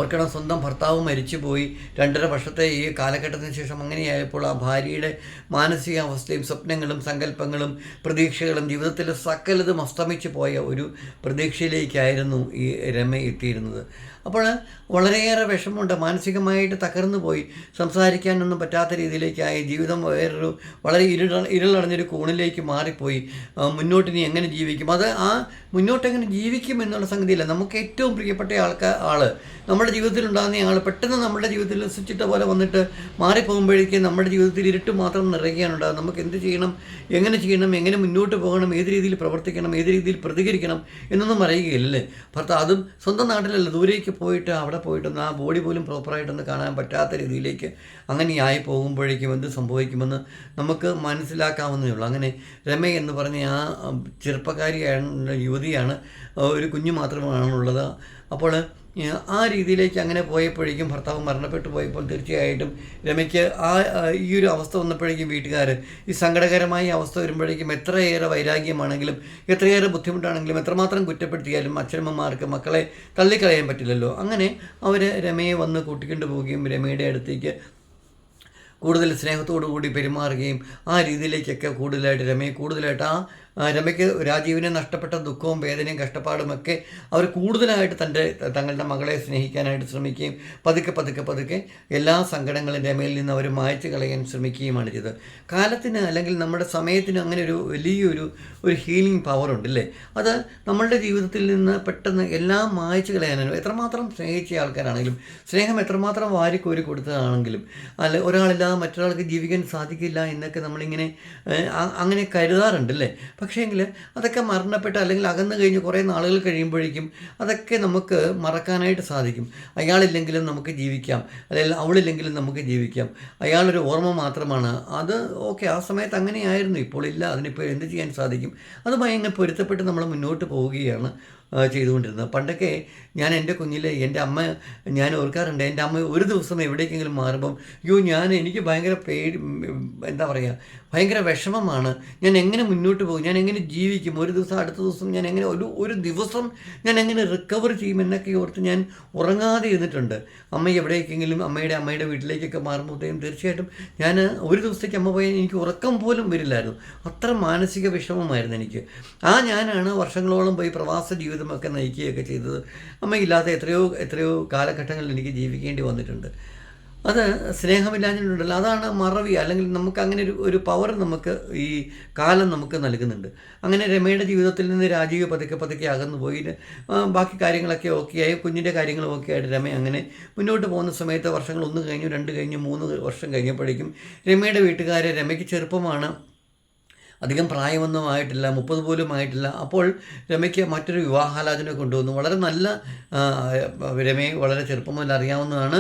ഓർക്കണം സ്വന്തം ഭർത്താവ് മരിച്ചുപോയി. രണ്ടര വർഷത്തെ ഈ കാലഘട്ടത്തിന് ശേഷം അങ്ങനെയായപ്പോൾ ആ ഭാര്യയുടെ മാനസികാവസ്ഥയും സ്വപ്നങ്ങളും സങ്കല്പങ്ങളും പ്രതീക്ഷകളും ജീവിതത്തിലെ സകലതും അസ്തമിച്ചു പോയ ഒരു പ്രതീക്ഷയിലേക്കായിരുന്നു ഈ രമ എത്തിയിരുന്നത്. അപ്പോൾ വളരെയേറെ വിഷമമുണ്ട്. മാനസികമായിട്ട് തകർന്നു പോയി. സംസാരിക്കാനൊന്നും പറ്റാത്ത രീതിയിലേക്കായി. ജീവിതം വേറൊരു വളരെ ഇരുള ഇരുളടഞ്ഞൊരു കോണിലേക്ക് മാറിപ്പോയി. മുന്നോട്ട് ഇനി എങ്ങനെ ജീവിക്കും? അത് ആ മുന്നോട്ട് എങ്ങനെ ജീവിക്കും എന്നുള്ള സംഗതിയില്ല. നമുക്ക് ഏറ്റവും പ്രിയപ്പെട്ട ആൾക്കാർ ആൾ. നമ്മുടെ ജീവിതത്തിൽ ഉണ്ടാകുന്ന ആൾ പെട്ടെന്ന് നമ്മുടെ ജീവിതത്തിൽ സ്വിച്ചിട്ട പോലെ വന്നിട്ട് മാറിപ്പോകുമ്പോഴേക്കും നമ്മുടെ ജീവിതത്തിൽ ഇരുട്ട് മാത്രം നിറയുകയാണുണ്ടാകും നമുക്ക് എന്ത് ചെയ്യണം? എങ്ങനെ ചെയ്യണം? എങ്ങനെ മുന്നോട്ട് പോകണം? ഏത് രീതിയിൽ പ്രവർത്തിക്കണം? ഏത് രീതിയിൽ പ്രതികരിക്കണം? എന്നൊന്നും അറിയുകയില്ലല്ലേ? ഭർത്താവ് അതും സ്വന്തം നാട്ടിലല്ല. ദൂരേക്ക് പോയിട്ട് അവിടെ പോയിട്ടൊന്ന് ആ ബോഡി പോലും പ്രോപ്പറായിട്ടൊന്ന് കാണാൻ പറ്റാത്ത രീതിയിലേക്ക് അങ്ങനെയായി പോകുമ്പോഴേക്കും എന്ത് സംഭവിക്കുമെന്ന് നമുക്ക് മനസ്സിലാക്കാവുന്നതേ ഉള്ളൂ. അങ്ങനെ രമ എന്ന് പറഞ്ഞ ആ ചെറുപ്പക്കാരിയായ യുവതിയാണ് ഒരു കുഞ്ഞു മാത്രമാണുള്ളത്. അപ്പോൾ ആ രീതിയിലേക്ക് അങ്ങനെ പോയപ്പോഴേക്കും ഭർത്താവ് മരണപ്പെട്ടു പോയപ്പോൾ തീർച്ചയായിട്ടും രമയ്ക്ക് ആ ഈ ഒരു അവസ്ഥ വന്നപ്പോഴേക്കും വീട്ടുകാർ ഈ സങ്കടകരമായ അവസ്ഥ വരുമ്പോഴേക്കും എത്രയേറെ വൈരാഗ്യമാണെങ്കിലും എത്രയേറെ ബുദ്ധിമുട്ടാണെങ്കിലും എത്രമാത്രം കുറ്റപ്പെടുത്തിയാലും അച്ഛനമ്മമാർക്ക് മക്കളെ തള്ളിക്കളയാൻ പറ്റില്ലല്ലോ. അങ്ങനെ അവർ രമയെ വന്ന് കൂട്ടിക്കൊണ്ടു പോവുകയും രമയുടെ അടുത്തേക്ക് കൂടുതൽ സ്നേഹത്തോടു കൂടി പെരുമാറുകയും ആ രീതിയിലേക്കൊക്കെ കൂടുതലായിട്ട് രമയെ കൂടുതലായിട്ട് ആ, രമയ്ക്ക് രാജീവിനെ നഷ്ടപ്പെട്ട ദുഃഖവും വേദനയും കഷ്ടപ്പാടും ഒക്കെ അവർ കൂടുതലായിട്ട് തന്റെ തങ്ങളുടെ മകളെ സ്നേഹിക്കാനായിട്ട് ശ്രമിക്കുകയും പതുക്കെ പതുക്കെ പതുക്കെ എല്ലാ സങ്കടങ്ങളും രമയിൽ നിന്ന് അവർ മായ്ച്ചു കളയാൻ ശ്രമിക്കുകയുമാണ് ചെയ്തത്. കാലത്തിന് അല്ലെങ്കിൽ നമ്മുടെ സമയത്തിന് അങ്ങനെ ഒരു വലിയൊരു ഒരു ഹീലിംഗ് പവർ ഉണ്ട് അല്ലേ? അത് നമ്മളുടെ ജീവിതത്തിൽ നിന്ന് പെട്ടെന്ന് എല്ലാം മായ്ച്ചു കളയാനും എത്രമാത്രം സ്നേഹിച്ച ആൾക്കാരാണെങ്കിലും സ്നേഹം എത്രമാത്രം വാരിക്കോരി കൊടുത്തതാണെങ്കിലും അല്ല ഒരാളില്ലാതെ മറ്റൊരാൾക്ക് ജീവിക്കാൻ സാധിക്കില്ല എന്നൊക്കെ നമ്മളിങ്ങനെ അങ്ങനെ കരുതാറുണ്ട് അല്ലേ? പക്ഷേങ്കിൽ അതൊക്കെ മരണപ്പെട്ട് അല്ലെങ്കിൽ അകന്നു കഴിഞ്ഞ് കുറേ നാളുകൾ കഴിയുമ്പോഴേക്കും അതൊക്കെ നമുക്ക് മറക്കാനായിട്ട് സാധിക്കും. അയാളില്ലെങ്കിലും നമുക്ക് ജീവിക്കാം. അല്ലെങ്കിൽ അവളില്ലെങ്കിലും നമുക്ക് ജീവിക്കാം. അയാളൊരു ഓർമ്മ മാത്രമാണ്. അത് ഓക്കെ ആ സമയത്ത് അങ്ങനെയായിരുന്നു. ഇപ്പോൾ ഇല്ല. അതിനിപ്പോൾ എന്ത് ചെയ്യാൻ സാധിക്കും? അതുമായി ഭയങ്കര പൊരുത്തപ്പെട്ട് നമ്മൾ മുന്നോട്ട് പോവുകയാണ് ചെയ്തുകൊണ്ടിരുന്നത്. പണ്ടൊക്കെ ഞാൻ എന്റെ കുഞ്ഞിലെ എന്റെ അമ്മ ഞാൻ ഓർക്കാറുണ്ട്. എന്റെ അമ്മ ഒരു ദിവസം എവിടേക്കെങ്കിലും മാറുമ്പം അയ്യോ ഞാൻ എനിക്ക് ഭയങ്കര പേടി എന്താ പറയുക ഭയങ്കര വിഷമമാണ്. ഞാൻ എങ്ങനെ മുന്നോട്ട് പോകും? ഞാൻ എങ്ങനെ ജീവിക്കും? ഒരു ദിവസം അടുത്ത ദിവസം ഞാൻ എങ്ങനെ ഒരു ഒരു ദിവസം ഞാൻ എങ്ങനെ റിക്കവർ ചെയ്യും എന്നൊക്കെ ഓർത്ത് ഞാൻ ഉറങ്ങാതെ ഇരുന്നിട്ടുണ്ട്. അമ്മ എവിടേക്കെങ്കിലും അമ്മയുടെ അമ്മയുടെ വീട്ടിലേക്കൊക്കെ മാറുമ്പോഴത്തേക്കും തീർച്ചയായിട്ടും ഞാൻ ഒരു ദിവസത്തേക്ക് അമ്മ പോയാൽ എനിക്ക് ഉറക്കം പോലും വരില്ലായിരുന്നു. അത്ര മാനസിക വിഷമമായിരുന്നു എനിക്ക്. ആ ഞാനാണ് വർഷങ്ങളോളം പോയി പ്രവാസ ജീവിതമൊക്കെ നയിക്കുകയൊക്കെ ചെയ്തത്. അമ്മയില്ലാതെ എത്രയോ എത്രയോ കാലഘട്ടങ്ങളിൽ എനിക്ക് ജീവിക്കേണ്ടി വന്നിട്ടുണ്ട്. അത് സ്നേഹമില്ലാഞ്ഞിട്ടുണ്ടല്ലോ. അതാണ് മറവി. അല്ലെങ്കിൽ നമുക്ക് അങ്ങനെ ഒരു ഒരു പവർ നമുക്ക് ഈ കാലം നമുക്ക് നൽകുന്നുണ്ട്. അങ്ങനെ രമയുടെ ജീവിതത്തിൽ നിന്ന് രാജീവ് പതുക്കെ പതുക്കെ അകന്നു പോയി. ബാക്കി കാര്യങ്ങളൊക്കെ ഓക്കെ ആയി. കുഞ്ഞിന്റെ കാര്യങ്ങളും ഒക്കെ ആയിട്ട് രമ അങ്ങനെ മുന്നോട്ട് പോകുന്ന സമയത്ത് വർഷങ്ങൾ ഒന്ന് കഴിഞ്ഞു രണ്ട് കഴിഞ്ഞു മൂന്ന് വർഷം കഴിഞ്ഞപ്പോഴേക്കും രമയുടെ വീട്ടുകാരെ രമയ്ക്ക് ചെറുപ്പമാണ്. അധികം പ്രായമൊന്നും ആയിട്ടില്ല മുപ്പത് പോലും ആയിട്ടില്ല. അപ്പോൾ രമയ്ക്ക് മറ്റൊരു വിവാഹാലാചന കൊണ്ടുവന്നു. വളരെ നല്ല രമയെ വളരെ ചെറുപ്പം മുതൽ അറിയാവുന്നതാണ്.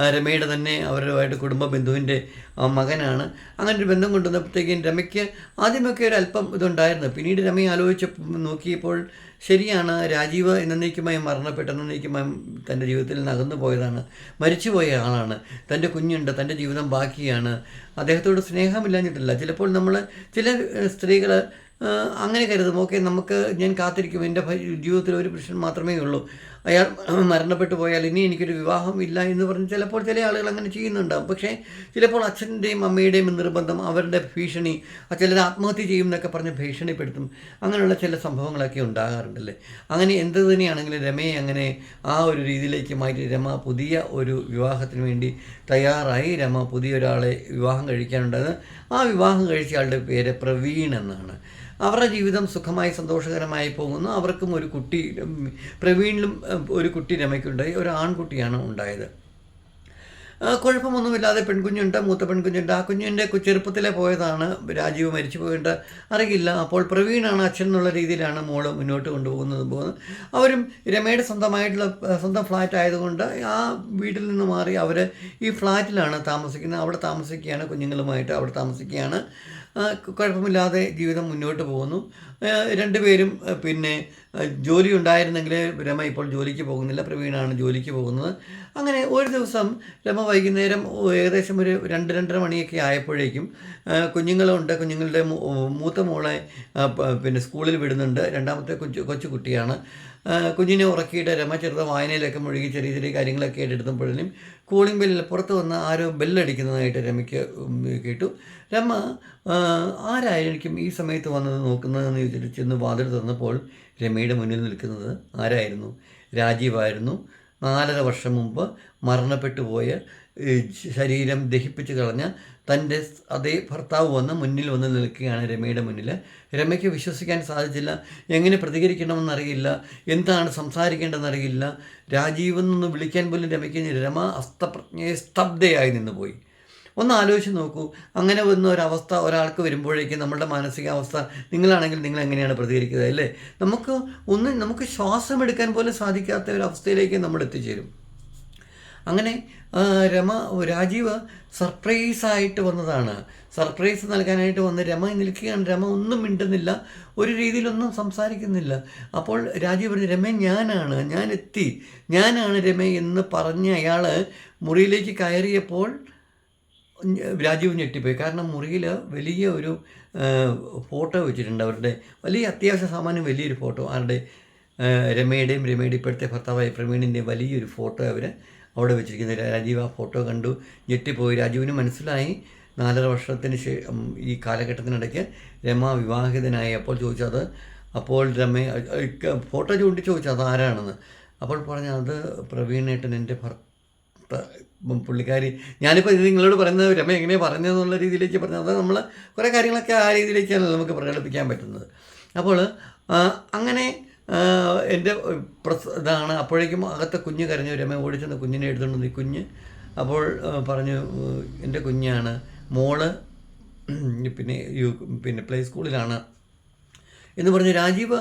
രമയുടെ തന്നെ അവരുമായിട്ട് കുടുംബ ബന്ധുവിന്റെ മകനാണ്. അങ്ങനെ ഒരു ബന്ധം കൊണ്ടുവന്നപ്പോഴത്തേക്കും രമയ്ക്ക് ആദ്യമൊക്കെ ഒരു അല്പം ഇതുണ്ടായിരുന്നു. പിന്നീട് രമയെ ആലോചിച്ച് നോക്കിയപ്പോൾ ശരിയാണ് രാജീവ് എന്നേക്കുമായി മരണപ്പെട്ട എന്നേക്കുമായി തന്റെ ജീവിതത്തിൽ നിന്ന് അകന്നു പോയതാണ് മരിച്ചുപോയ ആളാണ്. തന്റെ കുഞ്ഞുണ്ട് തന്റെ ജീവിതം ബാക്കിയാണ്. അദ്ദേഹത്തോട് സ്നേഹമില്ലാഞ്ഞിട്ടില്ല. ചിലപ്പോൾ നമ്മൾ ചില സ്ത്രീകൾ അങ്ങനെ കരുതും. ഓക്കെ നമുക്ക് ഞാൻ കാത്തിരിക്കും. എന്റെ ജീവിതത്തിൽ ഒരു പുരുഷൻ മാത്രമേ ഉള്ളൂ. അയാൾ മരണപ്പെട്ടു പോയാൽ ഇനി എനിക്കൊരു വിവാഹം ഇല്ല എന്ന് പറഞ്ഞ് ചിലപ്പോൾ ചില ആളുകൾ അങ്ങനെ ചെയ്യുന്നുണ്ടാവും. പക്ഷേ ചിലപ്പോൾ അച്ഛന്റെയും അമ്മയുടെയും നിർബന്ധം അവരുടെ ഭീഷണി ചിലർ ആത്മഹത്യ ചെയ്യും എന്നൊക്കെ പറഞ്ഞ് ഭീഷണിപ്പെടുത്തും. അങ്ങനെയുള്ള ചില സംഭവങ്ങളൊക്കെ ഉണ്ടാകാറുണ്ടല്ലേ? അങ്ങനെ എന്ത് തന്നെയാണെങ്കിലും രമയെ അങ്ങനെ ആ ഒരു രീതിയിലേക്ക് മാറ്റി. രമ പുതിയ ഒരു വിവാഹത്തിന് വേണ്ടി തയ്യാറായി. രമ പുതിയ ഒരാളെ വിവാഹം കഴിക്കാനുണ്ടായത്. ആ വിവാഹം കഴിച്ച ആളുടെ പേര് പ്രവീൺ എന്നാണ്. അവരുടെ ജീവിതം സുഖമായി സന്തോഷകരമായി പോകുന്നു. അവർക്കും ഒരു കുട്ടി പ്രവീണിലും ഒരു കുട്ടി രമയ്ക്കുണ്ടായി. ഒരു ആൺകുട്ടിയാണ് ഉണ്ടായത്. കുഴപ്പമൊന്നുമില്ലാതെ പെൺകുഞ്ഞുണ്ട് മൂത്ത പെൺകുഞ്ഞുണ്ട്. ആ കുഞ്ഞിന്റെ ചെറുപ്പത്തിലെ പോയതാണ്. രാജീവ് മരിച്ചു പോയിട്ട് അറിയില്ല. അപ്പോൾ പ്രവീണാണ് അച്ഛൻ എന്നുള്ള രീതിയിലാണ് മോൾ മുന്നോട്ട് കൊണ്ടുപോകുന്നത് പോകുന്നത്. അവരും രമയുടെ സ്വന്തമായിട്ടുള്ള സ്വന്തം ഫ്ലാറ്റ് ആയതുകൊണ്ട് ആ വീട്ടിൽ നിന്ന് മാറി അവർ ഈ ഫ്ലാറ്റിലാണ് താമസിക്കുന്നത്. അവിടെ താമസിക്കുകയാണ് കുഞ്ഞുങ്ങളുമായിട്ട്. അവിടെ താമസിക്കുകയാണ്. കുഴപ്പമില്ലാതെ ജീവിതം മുന്നോട്ട് പോകുന്നു. രണ്ടുപേരും പിന്നെ ജോലി ഉണ്ടായിരുന്നെങ്കിൽ രമ ഇപ്പോൾ ജോലിക്ക് പോകുന്നില്ല. പ്രവീണാണ് ജോലിക്ക് പോകുന്നത്. അങ്ങനെ ഒരു ദിവസം രമ വൈകുന്നേരം ഏകദേശം ഒരു രണ്ട് രണ്ടര മണിയൊക്കെ ആയപ്പോഴേക്കും കുഞ്ഞുങ്ങളുണ്ട്. കുഞ്ഞുങ്ങളുടെ മൂത്ത മോളെ പിന്നെ സ്കൂളിൽ വിടുന്നുണ്ട്. രണ്ടാമത്തെ കൊച്ചു കൊച്ചു കുട്ടിയാണ് കുഞ്ഞിനെ ഉറക്കിയിട്ട് രമ ചെറുത വായനയിലൊക്കെ മുഴുകി ചെറിയ ചെറിയ കാര്യങ്ങളൊക്കെ ആയിട്ട് എടുത്തപ്പോഴും കൂളിംഗ് ബെല്ലിൽ പുറത്ത് വന്ന് ആരോ ബെല്ലടിക്കുന്നതായിട്ട് രമയ്ക്ക് കേട്ടു. രമ ആരായിരിക്കും ഈ സമയത്ത് വന്നത് നോക്കുന്നതെന്ന് ചോദിച്ചിട്ട് ചെന്ന് വാതിൽ തുറന്നപ്പോൾ രമയുടെ മുന്നിൽ നിൽക്കുന്നത് ആരായിരുന്നു? രാജീവായിരുന്നു. നാലര വർഷം മുമ്പ് മരണപ്പെട്ടു പോയ ശരീരം ദഹിപ്പിച്ച് കളഞ്ഞ തന്റെ അതേ ഭർത്താവ് വന്ന് മുന്നിൽ വന്ന് നിൽക്കുകയാണ് രമയുടെ മുന്നിൽ. രമയ്ക്ക് വിശ്വസിക്കാൻ സാധിച്ചില്ല. എങ്ങനെ പ്രതികരിക്കണമെന്നറിയില്ല എന്താണ് സംസാരിക്കേണ്ടതെന്നറിയില്ല രാജീവ് എന്നൊന്ന് വിളിക്കാൻ പോലും രമയ്ക്ക് രമ അസ്തപ്രജ്ഞയെ സ്തബ്ധയായി നിന്ന് പോയി ഒന്ന് ആലോചിച്ച് നോക്കൂ. അങ്ങനെ വന്ന ഒരവസ്ഥ ഒരാൾക്ക് വരുമ്പോഴേക്കും നമ്മുടെ മാനസികാവസ്ഥ നിങ്ങളാണെങ്കിൽ നിങ്ങൾ എങ്ങനെയാണ് പ്രതികരിക്കുക അല്ലേ? നമുക്ക് ഒന്ന് നമുക്ക് ശ്വാസം എടുക്കാൻ പോലും സാധിക്കാത്ത ഒരു അവസ്ഥയിലേക്ക് നമ്മൾ എത്തിച്ചേരും. അങ്ങനെ രമ രാജീവ് സർപ്രൈസായിട്ട് വന്നതാണ്. സർപ്രൈസ് നൽകാനായിട്ട് വന്ന് രമ നിൽക്കുകയാണ്. രമ ഒന്നും മിണ്ടുന്നില്ല. ഒരു രീതിയിലൊന്നും സംസാരിക്കുന്നില്ല. അപ്പോൾ രാജീവ് പറഞ്ഞു രമ ഞാനാണ്. ഞാൻ എത്തി ഞാനാണ് രമ എന്ന് പറഞ്ഞ് അയാൾ മുറിയിലേക്ക് കയറിയപ്പോൾ രാജീവ് ഞെട്ടിപ്പോയി. കാരണം മുറിയിൽ വലിയ ഒരു ഫോട്ടോ വെച്ചിട്ടുണ്ട് അവരുടെ. വലിയ അത്യാവശ്യ സാമാന്യം വലിയൊരു ഫോട്ടോ. ആരുടെ രമയുടെയും രമയുടെ ഇപ്പോഴത്തെ ഭർത്താവായ പ്രവീണിന്റെയും വലിയൊരു ഫോട്ടോ അവർ അവിടെ വെച്ചിരിക്കുന്ന രാജീവ് ആ ഫോട്ടോ കണ്ടു ഞെട്ടിപ്പോയി. രാജീവിന് മനസ്സിലായി. നാലര വർഷത്തിന് ശേഷം ഈ കാലഘട്ടത്തിനിടയ്ക്ക് രമ വിവാഹിതനായി. അപ്പോൾ ചോദിച്ചത് അപ്പോൾ രമ ഫോട്ടോ ചൂണ്ടി ചോദിച്ചു അത് ആരാണെന്ന്? അപ്പോൾ പറഞ്ഞു അത് പ്രവീണേട്ടൻ എന്റെ ഭർത്ത പുള്ളിക്കാരി. ഞാനിപ്പോൾ ഇത് നിങ്ങളോട് പറയുന്നത് രമ എങ്ങനെയാണ് പറഞ്ഞതെന്നുള്ള രീതിയിലേക്ക് പറഞ്ഞത് അത് നമ്മൾ കുറേ കാര്യങ്ങളൊക്കെ ആ രീതിയിലേക്കാണ് നമുക്ക് പ്രകടിപ്പിക്കാൻ പറ്റുന്നത്. അപ്പോൾ അങ്ങനെ എന്റെ പ്രസ് ഇതാണ്. അപ്പോഴേക്കും അകത്തെ കുഞ്ഞ് കരഞ്ഞു രമ ഓടിച്ചെന്ന് കുഞ്ഞിനെ എടുത്തുകൊണ്ട്. ഈ കുഞ്ഞ് അപ്പോൾ പറഞ്ഞു "ഉം, എന്റെ കുഞ്ഞാണ്. മോൾ പിന്നെ യു പിന്നെ പ്ലേ സ്കൂളിലാണ്. എന്ന് പറഞ്ഞ് രാജീവ്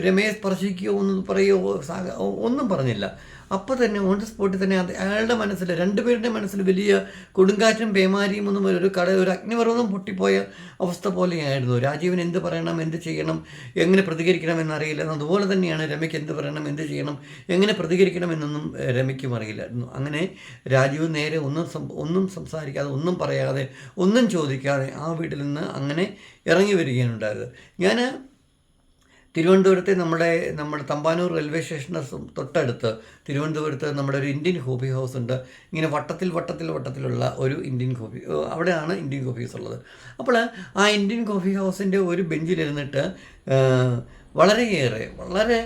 രമയെ സ്പർശിക്കുകയോ ഒന്നും പറയുകയോ ഒന്നും പറഞ്ഞില്ല. അപ്പോൾ തന്നെ ഓൺ ദ സ്പോട്ടിൽ തന്നെ അത് അയാളുടെ മനസ്സിൽ രണ്ടുപേരുടെ മനസ്സിൽ വലിയ കൊടുങ്കാറ്റും പേമാരിയും ഒന്നും. ഒരു കട ഒരു അഗ്നിപർവതം പൊട്ടിപ്പോയ അവസ്ഥ പോലെയായിരുന്നു. രാജീവിന് എന്ത് പറയണം എന്ത് ചെയ്യണം എങ്ങനെ പ്രതികരിക്കണം എന്നറിയില്ല. അതുപോലെ തന്നെയാണ് രമയ്ക്ക് എന്ത് പറയണം എന്ത് ചെയ്യണം എങ്ങനെ പ്രതികരിക്കണം എന്നൊന്നും രമയ്ക്കും അറിയില്ലായിരുന്നു. അങ്ങനെ രാജീവ് നേരെ ഒന്നും ഒന്നും സംസാരിക്കാതെ ഒന്നും പറയാതെ ഒന്നും ചോദിക്കാതെ ആ വീട്ടിൽ നിന്ന് അങ്ങനെ ഇറങ്ങി വരികയാണ് ഉണ്ടായത്. ഞാൻ തിരുവനന്തപുരത്തെ നമ്മുടെ നമ്മുടെ തമ്പാനൂർ റെയിൽവേ സ്റ്റേഷന് തൊട്ടടുത്ത് തിരുവനന്തപുരത്ത് നമ്മുടെ ഒരു ഇന്ത്യൻ കോഫി ഹൗസ് ഉണ്ട്. ഇങ്ങനെ വട്ടത്തിൽ വട്ടത്തിൽ വട്ടത്തിലുള്ള ഒരു ഇന്ത്യൻ കോഫി അവിടെയാണ് ഇന്ത്യൻ കോഫി ഹൗസ് ഉള്ളത്. അപ്പോൾ ആ ഇന്ത്യൻ കോഫി ഹൗസിന്റെ ഒരു ബെഞ്ചിലിരുന്നിട്ട് വളരെയേറെ വളരെ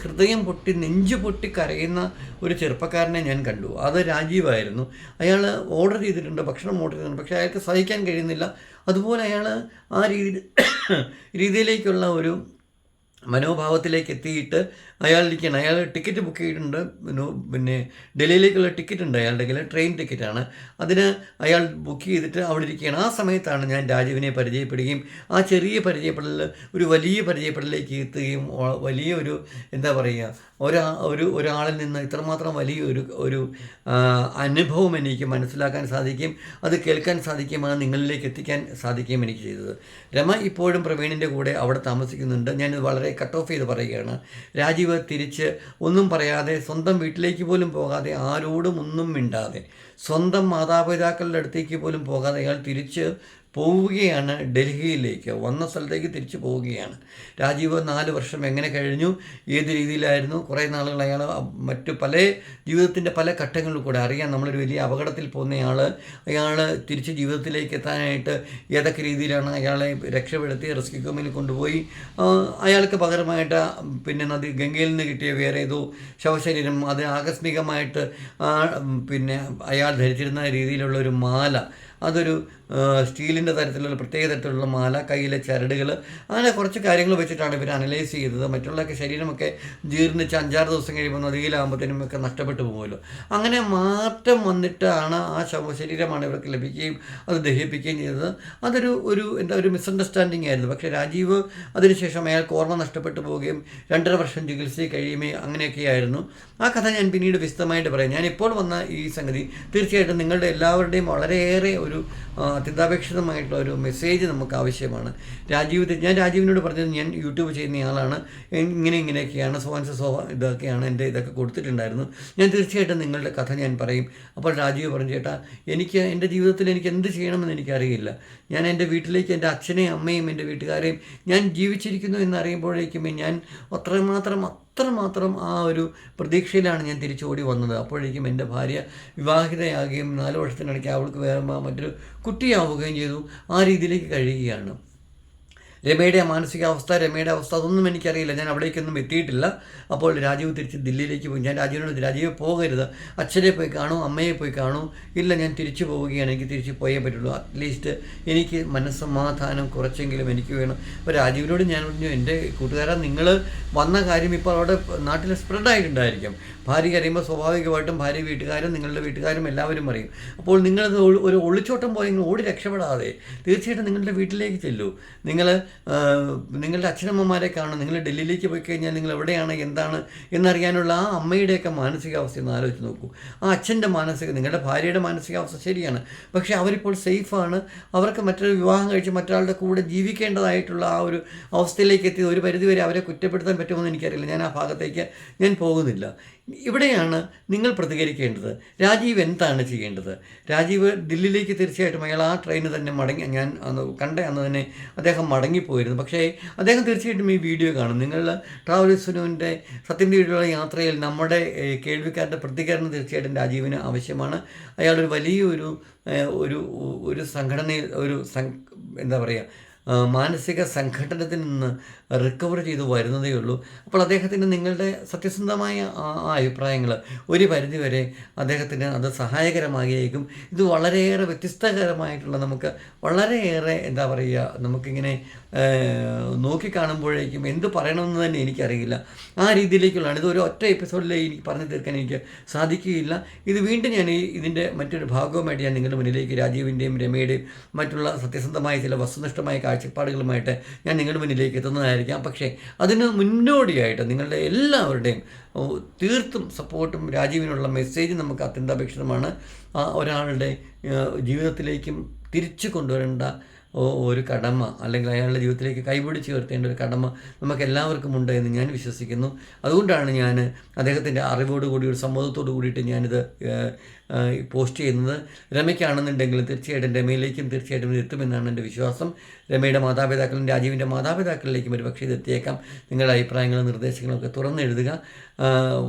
ഹൃദയം പൊട്ടി നെഞ്ചു പൊട്ടി കരയുന്ന ഒരു ചെറുപ്പക്കാരനെ ഞാൻ കണ്ടു. അത് രാജീവായിരുന്നു. അയാൾ ഓർഡർ ചെയ്തിട്ടുണ്ട് ഭക്ഷണം ഓർഡർ ചെയ്തിട്ടുണ്ട് പക്ഷേ അയാൾക്ക് സഹിക്കാൻ കഴിയുന്നില്ല. അതുപോലെ അയാൾ ആ രീതി രീതിയിലേക്കുള്ള ഒരു മനോഭാവത്തിലേക്ക് എത്തിയിട്ട് അയാളിരിക്കുകയാണ് അയാൾ ടിക്കറ്റ് ബുക്ക് ചെയ്തിട്ടുണ്ട്. പിന്നെ- ഡൽഹിയിലേക്കുള്ള ടിക്കറ്റ് ഉണ്ട് അയാളുടെ കയ്യിൽ ട്രെയിൻ ടിക്കറ്റാണ് അതിന് അയാൾ ബുക്ക് ചെയ്തിട്ട് അവിടെ ഇരിക്കുകയാണ്. ആ സമയത്താണ് ഞാൻ രാജുവിനെ പരിചയപ്പെടുകയും ആ ചെറിയ പരിചയപ്പെടലിൽ ഒരു വലിയ പരിചയപ്പെടലിലേക്ക് എത്തുകയും വലിയ ഒരു എന്താ പറയുക ഒരാ ഒരു ഒരാളിൽ നിന്ന് ഇത്രമാത്രം വലിയ ഒരു ഒരു അനുഭവം എനിക്ക് മനസ്സിലാക്കാൻ സാധിക്കും. അത് കേൾക്കാൻ സാധിക്കും. അത് നിങ്ങളിലേക്ക് എത്തിക്കാൻ സാധിക്കുകയും എനിക്ക് ചെയ്തത്. രമ ഇപ്പോഴും പ്രവീണിന്റെ കൂടെ അവിടെ താമസിക്കുന്നുണ്ട്. ഞാനിത് വളരെ കട്ട് ഓഫ് ചെയ്ത് പറയുകയാണ്. രാജീവ് തിരിച്ച് ഒന്നും പറയാതെ സ്വന്തം വീട്ടിലേക്ക് പോലും പോകാതെ ആരോടും ഒന്നും മിണ്ടാതെ സ്വന്തം മാതാപിതാക്കളുടെ അടുത്തേക്ക് പോലും പോകാതെ അയാൾ തിരിച്ച് പോവുകയാണ് ഡൽഹിയിലേക്ക്. വന്ന സ്ഥലത്തേക്ക് തിരിച്ചു പോവുകയാണ്. രാജീവ് നാല് വർഷം എങ്ങനെ കഴിഞ്ഞു? ഏത് രീതിയിലായിരുന്നു? കുറേ നാളുകൾ അയാൾ മറ്റു പല ജീവിതത്തിന്റെ പല ഘട്ടങ്ങളിൽ കൂടെ അറിയാം. നമ്മളൊരു വലിയ അപകടത്തിൽ പോകുന്നയാൾ അയാൾ തിരിച്ച് ജീവിതത്തിലേക്ക് എത്താനായിട്ട് ഏതൊക്കെ രീതിയിലാണ് അയാളെ രക്ഷപ്പെടുത്തി റെസ്ക്യൂ കമ്മിൽ കൊണ്ടുപോയി. അയാൾക്ക് പകരമായിട്ട് പിന്നെ നദി ഗംഗയിൽ നിന്ന് കിട്ടിയ വേറെ ഏതോ ശവശരീരം അത് ആകസ്മികമായിട്ട് പിന്നെ അയാൾ ധരിച്ചിരുന്ന രീതിയിലുള്ള ഒരു മാല അതൊരു സ്റ്റീലിന്റെ തരത്തിലുള്ള പ്രത്യേക തരത്തിലുള്ള മാല കയ്യിലെ ചരടുകൾ അങ്ങനെ കുറച്ച് കാര്യങ്ങൾ വെച്ചിട്ടാണ് ഇവർ അനലൈസ് ചെയ്തത്. മറ്റുള്ളതൊക്കെ ശരീരമൊക്കെ ജീർണിച്ച് അഞ്ചാറ് ദിവസം കഴിയുമ്പോൾ നദിയിലാകുമ്പോഴത്തേനും ഒക്കെ നഷ്ടപ്പെട്ടു പോകുമല്ലോ. അങ്ങനെ മാറ്റം വന്നിട്ടാണ് ആ ശവ ശരീരമാണ് ഇവർക്ക് ലഭിക്കുകയും അത് ദഹിപ്പിക്കുകയും ചെയ്തത്. അതൊരു ഒരു എന്താ ഒരു മിസ്അണ്ടർസ്റ്റാൻഡിങ് ആയിരുന്നു. പക്ഷേ രാജീവ് അതിനുശേഷം അയാൾക്ക് ഓർമ്മ നഷ്ടപ്പെട്ടു പോവുകയും രണ്ടര വർഷം ചികിത്സയിൽ കഴിയുമേ അങ്ങനെയൊക്കെയായിരുന്നു. ആ കഥ ഞാൻ പിന്നീട് വിശദമായിട്ട് പറയാം. ഞാനിപ്പോൾ വന്ന ഈ സംഗതി തീർച്ചയായിട്ടും നിങ്ങളുടെ എല്ലാവരുടെയും വളരെയേറെ ഒരു അത്യന്താപേക്ഷിതമായിട്ടുള്ള ഒരു മെസ്സേജ് നമുക്ക് ആവശ്യമാണ്. രാജീവ് ഞാൻ രാജീവിനോട് പറഞ്ഞത് ഞാൻ യൂട്യൂബ് ചെയ്യുന്ന ആളാണ്. ഇങ്ങനെ ഇങ്ങനെയൊക്കെയാണ് സോൻസ് സോ ഇതൊക്കെയാണ് എന്റെ ഇതൊക്കെ കൊടുത്തിട്ടുണ്ടായിരുന്നു. ഞാൻ തീർച്ചയായിട്ടും നിങ്ങളുടെ കഥ ഞാൻ പറയും. അപ്പോൾ രാജീവ് പറഞ്ഞു ചേട്ടാ എനിക്ക് എന്റെ ജീവിതത്തിൽ എനിക്ക് എന്ത് ചെയ്യണമെന്ന് എനിക്കറിയില്ല. ഞാൻ എന്റെ വീട്ടിലേക്ക് എന്റെ അച്ഛനെയും അമ്മയും എന്റെ വീട്ടുകാരെയും ഞാൻ ജീവിച്ചിരിക്കുന്നു എന്നറിയുമ്പോഴേക്കും ഞാൻ അത്രമാത്രം അത്രമാത്രം ആ ഒരു പ്രതീക്ഷയിലാണ് ഞാൻ തിരിച്ചോടി വന്നത്. അപ്പോഴേക്കും എന്റെ ഭാര്യ വിവാഹിതയാകുകയും നാല് വർഷത്തിനിടയ്ക്ക് അവൾക്ക് വേറെ മറ്റൊരു കുട്ടിയാവുകയും ചെയ്തു. ആ രീതിയിലേക്ക് കഴിയുകയാണ്. രമയുടെ മാനസികാവസ്ഥ രമയുടെ അവസ്ഥ അതൊന്നും എനിക്കറിയില്ല. ഞാൻ അവിടേക്കൊന്നും എത്തിയിട്ടില്ല. അപ്പോൾ രാജീവ് തിരിച്ച് ദില്ലിയിലേക്ക് പോയി. ഞാൻ രാജീവിനോട് രാജീവ് പോകരുത്. അച്ഛനെ പോയി കാണൂ അമ്മയെ പോയി കാണൂ. ഇല്ല ഞാൻ തിരിച്ചു പോവുകയാണ്. എനിക്ക് തിരിച്ച് പോയേ പറ്റുള്ളൂ. അറ്റ്ലീസ്റ്റ് എനിക്ക് മനസ്സമാധാനം കുറച്ചെങ്കിലും എനിക്ക് വേണം. അപ്പോൾ രാജീവിനോട് ഞാൻ പറഞ്ഞു എന്റെ കൂട്ടുകാരാ നിങ്ങൾ വന്ന കാര്യം ഇപ്പോൾ അവിടെ നാട്ടിൽ സ്പ്രെഡായിട്ടുണ്ടായിരിക്കും ഭാര്യ കരയുമ്പോൾ സ്വാഭാവികമായിട്ടും ഭാര്യ വീട്ടുകാരും നിങ്ങളുടെ വീട്ടുകാരും എല്ലാവരും അറിയും അപ്പോൾ നിങ്ങളത് ഒരു ഒളിച്ചോട്ടം പോലെ ഓടി രക്ഷപ്പെടാതെ തീർച്ചയായിട്ടും നിങ്ങളുടെ വീട്ടിലേക്ക് ചെല്ലൂ. നിങ്ങൾ നിങ്ങളുടെ അച്ഛനമ്മമാരെ കാണും നിങ്ങൾ ഡൽഹിയിലേക്ക് പോയി കഴിഞ്ഞാൽ നിങ്ങൾ എവിടെയാണ് എന്താണ് എന്നറിയാനുള്ള ആ അമ്മയുടെയൊക്കെ മാനസികാവസ്ഥ ഒന്ന് ആലോചിച്ച് നോക്കൂ. ആ അച്ഛന്റെ മാനസിക നിങ്ങളുടെ ഭാര്യയുടെ മാനസികാവസ്ഥ ശരിയാണ്. പക്ഷേ അവരിപ്പോൾ സേഫാണ്. അവർക്ക് മറ്റൊരു വിവാഹം കഴിച്ച് മറ്റൊരാളുടെ കൂടെ ജീവിക്കേണ്ടതായിട്ടുള്ള ആ ഒരു അവസ്ഥയിലേക്ക് എത്തിയത് ഒരു പരിധിവരെ അവരെ കുറ്റപ്പെടുത്താൻ പറ്റുമെന്ന് എനിക്കറിയില്ല. ഞാൻ ആ ഭാഗത്തേക്ക് ഞാൻ പോകുന്നില്ല. ഇവിടെയാണ് നിങ്ങൾ പ്രതികരിക്കേണ്ടത്. രാജീവ് എന്താണ് ചെയ്യേണ്ടത്? രാജീവ് ദില്ലിയിലേക്ക് തീർച്ചയായിട്ടും അയാൾ ആ ട്രെയിന് തന്നെ മടങ്ങി ഞാൻ കണ്ട അന്ന് തന്നെ അദ്ദേഹം മടങ്ങിപ്പോയിരുന്നു. പക്ഷേ അദ്ദേഹം തീർച്ചയായിട്ടും ഈ വീഡിയോ കാണും. നിങ്ങൾ ട്രാവൽ സുനുവിന്റെ സത്യം തേടിയുള്ള യാത്രയിൽ നമ്മുടെ കേൾവിക്കാരുടെ പ്രതികരണം തീർച്ചയായിട്ടും രാജീവിന് ആവശ്യമാണ്. അയാളൊരു വലിയൊരു ഒരു ഒരു സംഘടനയിൽ ഒരു എന്താ പറയുക മാനസിക സംഘടനത്തിൽ നിന്ന് റിക്കവർ ചെയ്തു വരുന്നതേ ഉള്ളൂ അപ്പോൾ അദ്ദേഹത്തിന് നിങ്ങളുടെ സത്യസന്ധമായ അഭിപ്രായങ്ങൾ ഒരു പരിധിവരെ അദ്ദേഹത്തിന് അത് സഹായകരമാകിയേക്കും ഇത് വളരെയേറെ വ്യത്യസ്തകരമായിട്ടുള്ള നമുക്ക് വളരെയേറെ എന്താ പറയുക നമുക്കിങ്ങനെ നോക്കിക്കാണുമ്പോഴേക്കും എന്ത് പറയണമെന്ന് തന്നെ എനിക്കറിയില്ല. ആ രീതിയിലേക്കുള്ളതാണ്. ഇത് ഒരു ഒറ്റ എപ്പിസോഡിൽ എനിക്ക് പറഞ്ഞു തീർക്കാൻ എനിക്ക് സാധിക്കുകയില്ല. ഇത് വീണ്ടും ഞാൻ ഇതിന്റെ മറ്റൊരു ഭാഗവുമായിട്ട് ഞാൻ നിങ്ങളുടെ മുന്നിലേക്ക് രാജീവിന്റെയും രമയുടെയും മറ്റുള്ള സത്യസന്ധമായ ചില വസ്തുനിഷ്ഠമായ കാഴ്ചപ്പാടുകളുമായിട്ട് ഞാൻ നിങ്ങളുടെ മുന്നിലേക്ക് എത്തുന്നതായിരിക്കാം. പക്ഷേ അതിന് മുന്നോടിയായിട്ട് നിങ്ങളുടെ എല്ലാവരുടെയും തീർത്തും സപ്പോർട്ടും രാജീവിനുള്ള മെസ്സേജ് നമുക്ക് അത്യന്താപേക്ഷിതമാണ്. ആ ഒരാളുടെ ജീവിതത്തിലേക്കും തിരിച്ചു കൊണ്ടുവരേണ്ട ഒരു കടമ അല്ലെങ്കിൽ അയാളുടെ ജീവിതത്തിലേക്ക് കൈപിടിച്ച് ഉയർത്തേണ്ട ഒരു കടമ നമുക്ക് എല്ലാവർക്കും ഉണ്ട് എന്ന് ഞാൻ വിശ്വസിക്കുന്നു. അതുകൊണ്ടാണ് ഞാൻ അദ്ദേഹത്തിന്റെ അറിവോടുകൂടി ഒരു സമ്മതത്തോടു കൂടിയിട്ട് ഞാനിത് പോസ്റ്റ് ചെയ്യുന്നത്. രമയ്ക്കാണെന്നുണ്ടെങ്കിൽ തീർച്ചയായിട്ടും രമയിലേക്കും തീർച്ചയായിട്ടും എത്തുമെന്നാണ് എന്റെ വിശ്വാസം. രമയുടെ മാതാപിതാക്കളും രാജീവിന്റെ മാതാപിതാക്കളിലേക്കും ഒരു പക്ഷേ ഇത് എത്തിയേക്കാം. നിങ്ങളുടെ അഭിപ്രായങ്ങളും നിർദ്ദേശങ്ങളും ഒക്കെ തുറന്നെഴുതുക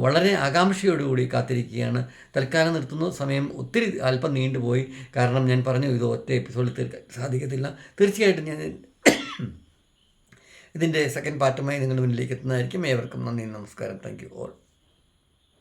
വളരെ ആകാംക്ഷയോടുകൂടി കാത്തിരിക്കുകയാണ്. തൽക്കാലം നിർത്തുന്നു. സമയം ഒത്തിരി അല്പം നീണ്ടുപോയി. കാരണം ഞാൻ പറഞ്ഞു ഇത് ഒറ്റ എപ്പിസോഡിൽ തീർക്കാൻ സാധിക്കത്തില്ല. തീർച്ചയായിട്ടും ഞാൻ ഇതിന്റെ സെക്കൻഡ് പാർട്ടുമായി നിങ്ങളുടെ മുന്നിലേക്ക് എത്തുന്നതായിരിക്കും. ഏവർക്കും നന്ദി. നമസ്കാരം. Thank you all